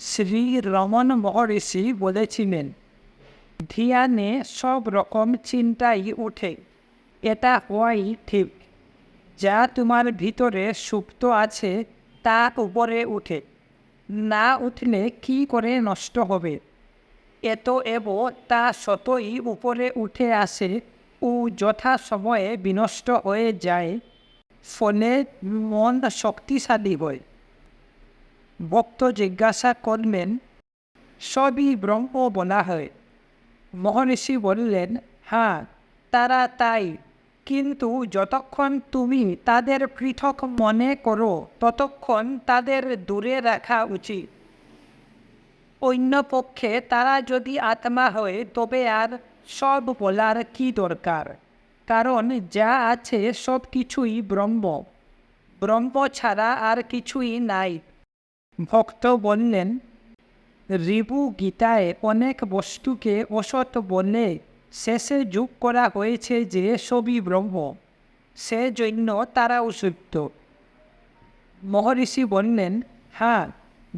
শ্রী রমন মহর্ষি বলেছিলেন, ধ্যানে সব রকম চিন্তাই ওঠে। এটা হওয়াই ঠিক। যা তোমার ভিতরে সুপ্ত আছে, তা উপরে উঠে না উঠলে কি করে নষ্ট হবে? এত এব তা সতই উপরে উঠে আসে, ও যথা সময়ে বিনষ্ট হয়ে যায়। ফলে মন শক্তিশালী হয়। ভক্ত জিজ্ঞাসা করলেন, সবই ব্রহ্ম বলা হয় মহর্ষি বললেন হ্যাঁ তারা তাই। কিন্তু যতক্ষণ তুমি তাদের পৃথক মনে করো, ততক্ষণ তাদের দূরে রাখা উচিত। অন্য পক্ষে তারা যদি আত্মা হয়, তবে আর সব বলার কি দরকার? কারণ যা আছে সব কিছুই ব্রহ্ম। ব্রহ্ম ছাড়া আর কিছুই নাই। ভক্ত বললেন রিবু গীতায় অনেক বস্তুকে অসৎ বলে শেষে যোগ করা হয়েছে যে সবই ব্রহ্ম, সেজন্য তারা অসত্য মহর্ষি বললেন হ্যাঁ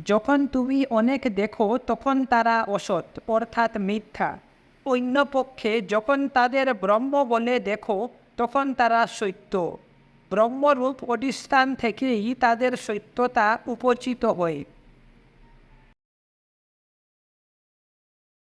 যখন তুমি অনেক দেখো তখন তারা অসৎ, অর্থাৎ মিথ্যা। অন্য পক্ষে যখন তাদের ব্রহ্ম বলে দেখো তখন তারা সত্য। ব্রহ্মরূপ অধিষ্ঠান থেকেই তাদের সত্যতা উপচিত হয়।